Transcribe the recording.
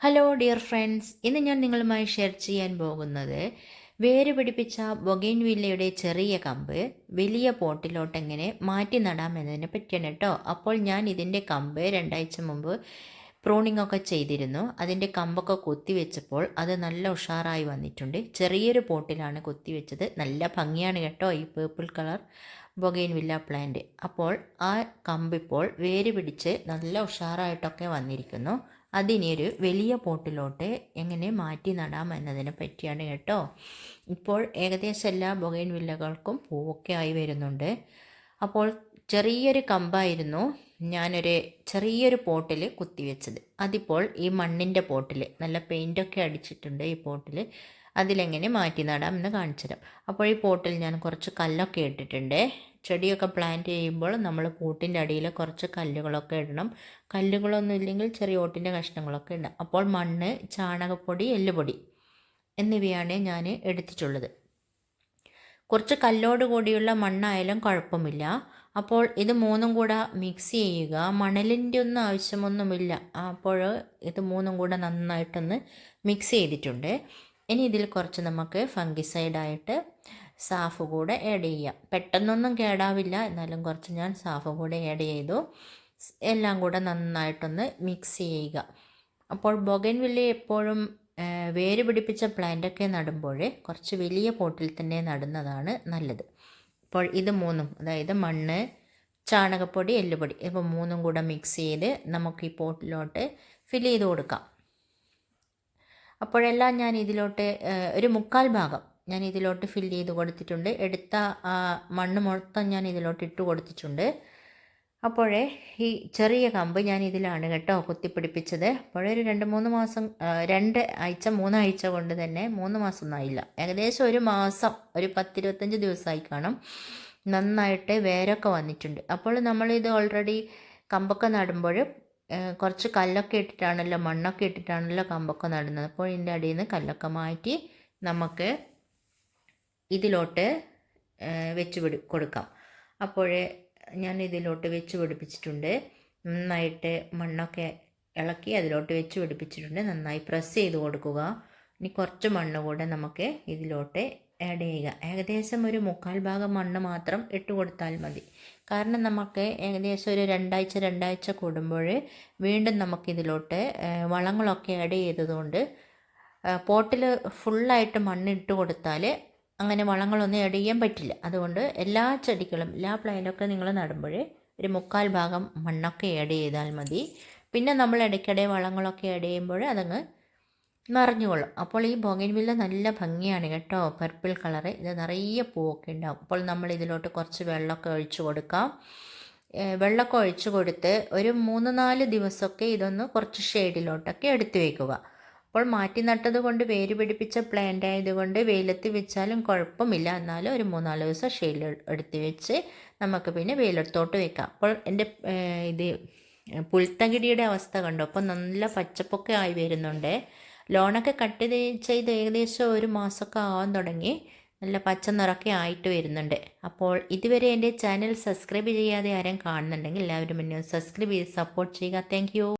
Hello dear friends ഇന്ന് ഞാൻ നിങ്ങളുമായി ഷെയർ ചെയ്യാൻ പോകുന്നത് വേര് പിടിപ്പിച്ച ബൊഗൈൻ വില്ലയുടെ ചെറിയ കമ്പ് വലിയ പോട്ടിലോട്ട് എങ്ങനെ മാറ്റി നടാമെന്നതിനെ പറ്റിയാണ് കേട്ടോ. അപ്പോൾ ഞാൻ ഇതിന്റെ കമ്പ് രണ്ടാഴ്ച മുമ്പ് പ്രൂണിംഗ് ഒക്കെ ചെയ്തിരുന്നു. അതിന്റെ കമ്പൊക്കെ കുത്തിവെച്ചപ്പോൾ അത് നല്ല ഉഷാറായി വന്നിട്ടുണ്ട്. ചെറിയൊരു പോട്ടിലാണ് കുത്തിവെച്ചത് നല്ല ഭംഗിയാണ് കേട്ടോ ഈ purple colour bougainvillea plant അപ്പോൾ ആ കമ്പിപ്പോൾ വേര് പിടിച്ച് നല്ല ഉഷാറായിട്ടൊക്കെ വന്നിരിക്കുന്നു. അതിനെ ഒരു വലിയ പോട്ടിലോട്ട് എങ്ങനെ മാറ്റി നടാം എന്നതിനെ പറ്റിയാണ് കേട്ടോ. ഇപ്പോൾ ഏകദേശം എല്ലാ ബൊഗൈൻ വില്ലകൾക്കും പൂവൊക്കെ ആയി വരുന്നുണ്ട്. അപ്പോൾ ചെറിയൊരു കമ്പായിരുന്നു. ഞാനൊരു ചെറിയൊരു പോട്ടിൽ കുത്തിവെച്ചത് അതിപ്പോൾ ഈ മണ്ണിന്റെ പോട്ടിൽ നല്ല പെയിന്റൊക്കെ അടിച്ചിട്ടുണ്ട് ഈ പോട്ടിൽ അതിലെങ്ങനെ മാറ്റി നടാം എന്ന് കാണിച്ചു തരാം. അപ്പോൾ ഈ പോട്ടിൽ ഞാൻ കുറച്ച് കല്ലൊക്കെ ഇട്ടിട്ടുണ്ട്. ചെടിയൊക്കെ പ്ലാന്റ് ചെയ്യുമ്പോൾ നമ്മൾ പോട്ടിന്റെ അടിയിൽ കുറച്ച് കല്ലുകളൊക്കെ ഇടണം. കല്ലുകളൊന്നും ഇല്ലെങ്കിൽ ചെറിയ ഓട്ടിന്റെ കഷ്ണങ്ങളൊക്കെ ഇടണം അപ്പോൾ മണ്ണ് ചാണകപ്പൊടി എല്ലുപൊടി എന്നിവയാണ് ഞാൻ എടുത്തിട്ടുള്ളത്. കുറച്ച് കല്ലോട് കൂടിയുള്ള മണ്ണായാലും കുഴപ്പമില്ല. അപ്പോൾ ഇത് മൂന്നും കൂടെ മിക്സ് ചെയ്യുക. മണലിന്റെ ഒന്നും ആവശ്യമൊന്നുമില്ല. അപ്പോൾ ഇത് മൂന്നും കൂടെ നന്നായിട്ടൊന്ന് മിക്സ് ചെയ്തിട്ടുണ്ട്. ഇനി ഇതിൽ കുറച്ച് നമുക്ക് ഫംഗിസൈഡായിട്ട് സാഫ് കൂടെ ആഡ് ചെയ്യാം. പെട്ടെന്നൊന്നും കേടാവില്ല. എന്നാലും കുറച്ച് ഞാൻ സാഫ് കൂടെ ആഡ് ചെയ്തു. എല്ലാം കൂടെ നന്നായിട്ടൊന്ന് മിക്സ് ചെയ്യുക. അപ്പോൾ ബൊഗൻവില്ലി എപ്പോഴും വേര് പിടിപ്പിച്ച പ്ലാന്റൊക്കെ നടുമ്പോൾ കുറച്ച് വലിയ പോട്ടിൽ തന്നെ നടുന്നതാണ് നല്ലത്. അപ്പോൾ ഇത് മൂന്നും അതായത് മണ്ണ് ചാണകപ്പൊടി എല്ലുപൊടി ഇപ്പോൾ മൂന്നും കൂടെ മിക്സ് ചെയ്ത് നമുക്ക് ഈ പോട്ടിലോട്ട് ഫില്ല് ചെയ്ത് കൊടുക്കാം. അപ്പോഴെല്ലാം ഞാൻ ഇതിലോട്ട് ഒരു മുക്കാൽ ഭാഗം ഞാൻ ഇതിലോട്ട് ഫില്ല് ചെയ്ത് കൊടുത്തിട്ടുണ്ട്. എടുത്ത മണ്ണ് മൊത്തം ഞാൻ ഇതിലോട്ട് ഇട്ട് കൊടുത്തിട്ടുണ്ട്. അപ്പോഴേ ഈ ചെറിയ കമ്പ് ഞാൻ ഇതിലാണ് കേട്ടോ കുത്തിപ്പിടിപ്പിച്ചത്. അപ്പോഴേ ഒരു രണ്ട് മൂന്ന് മാസം രണ്ട് ആഴ്ച മൂന്നാഴ്ച കൊണ്ട് തന്നെ മൂന്ന് മാസം ഒന്നും ആയില്ല ഏകദേശം ഒരു മാസം ഒരു പത്തിരുപത്തഞ്ച് ദിവസമായി കാണും. നന്നായിട്ട് വേരൊക്കെ വന്നിട്ടുണ്ട്. അപ്പോൾ നമ്മളിത് ഓൾറെഡി കമ്പൊക്കെ നടുമ്പോൾ കുറച്ച് കല്ലൊക്കെ ഇട്ടിട്ടാണല്ലോ മണ്ണൊക്കെ ഇട്ടിട്ടാണല്ലോ കമ്പൊക്കെ നടുന്നത്. അപ്പോൾ ഇതിന്റെ അടിയിൽ നിന്ന് കല്ലൊക്കെ മാറ്റി നമുക്ക് ഇതിലോട്ട് വെച്ച് കൊടുക്കാം. അപ്പോഴേ ഞാൻ ഇതിലോട്ട് വെച്ച് പിടിപ്പിച്ചിട്ടുണ്ട്. നന്നായിട്ട് മണ്ണൊക്കെ ഇളക്കി അതിലോട്ട് വെച്ച് പിടിപ്പിച്ചിട്ടുണ്ട്. നന്നായി പ്രസ് ചെയ്ത് കൊടുക്കുക. ഇനി കുറച്ച് മണ്ണ് കൂടെ നമുക്ക് ഇതിലോട്ട് ആഡ് ചെയ്യുക. ഏകദേശം ഒരു മുക്കാൽ ഭാഗം മണ്ണ് മാത്രം ഇട്ട് കൊടുത്താൽ മതി. കാരണം നമുക്ക് ഏകദേശം ഒരു രണ്ടാഴ്ച രണ്ടാഴ്ച കൂടുമ്പോൾ വീണ്ടും നമുക്കിതിലോട്ട് വളങ്ങളൊക്കെ ആഡ് ചെയ്തതുകൊണ്ട് പോട്ടിൽ ഫുള്ളായിട്ട് മണ്ണിട്ട് കൊടുത്താൽ അങ്ങനെ വളങ്ങളൊന്നും ആഡ് ചെയ്യാൻ പറ്റില്ല. അതുകൊണ്ട് എല്ലാ ചെടികളും എല്ലാ പ്ലാന്റൊക്കെ നിങ്ങൾ നടുമ്പോൾ ഒരു മുക്കാൽ ഭാഗം മണ്ണൊക്കെ ആഡ് ചെയ്താൽ മതി. പിന്നെ നമ്മൾ ഇടയ്ക്കിടെ വളങ്ങളൊക്കെ ആഡ് ചെയ്യുമ്പോൾ അതങ്ങ് നിറഞ്ഞുകൊള്ളും അപ്പോൾ ഈ ബോഗൻവില്ല നല്ല ഭംഗിയാണ് കേട്ടോ. പർപ്പിൾ കളറ് ഇത് നിറയെ പൂവൊക്കെ ഉണ്ടാവും. അപ്പോൾ നമ്മൾ ഇതിലോട്ട് കുറച്ച് വെള്ളമൊക്കെ ഒഴിച്ച് കൊടുക്കാം. വെള്ളമൊക്കെ ഒഴിച്ചു കൊടുത്ത് ഒരു മൂന്ന് നാല് ദിവസമൊക്കെ ഇതൊന്ന് കുറച്ച് ഷെയ്ഡിലോട്ടൊക്കെ എടുത്തു വയ്ക്കുക അപ്പോൾ മാറ്റി നട്ടത് കൊണ്ട് വേര് പിടിപ്പിച്ച പ്ലാന്റ് ആയതുകൊണ്ട് വെയിലത്ത് വെച്ചാലും കുഴപ്പമില്ല. എന്നാലും ഒരു മൂന്നാൽ ദിവസം ഷെയിൽ എടുത്ത് വെച്ച് നമുക്ക് പിന്നെ വെയിലെടുത്തോട്ട് വെക്കാം. അപ്പോൾ എന്റെ ഇത് പുൽത്തകിടിയുടെ അവസ്ഥ കണ്ടു? അപ്പോൾ നല്ല പച്ചപ്പൊക്കെ ആയി വരുന്നുണ്ട്. ലോണൊക്കെ കട്ട് ചെയ്ത് ഏകദേശം ഒരു മാസമൊക്കെ ആവാൻ തുടങ്ങി. നല്ല പച്ച നിറക്കെ ആയിട്ട് വരുന്നുണ്ട്. അപ്പോൾ ഇതുവരെ എന്റെ ചാനൽ സബ്സ്ക്രൈബ് ചെയ്യാതെ ആരും കാണുന്നുണ്ടെങ്കിൽ എല്ലാവരും എന്നെ സബ്സ്ക്രൈബ് ചെയ്ത് സപ്പോർട്ട് ചെയ്യുക. താങ്ക്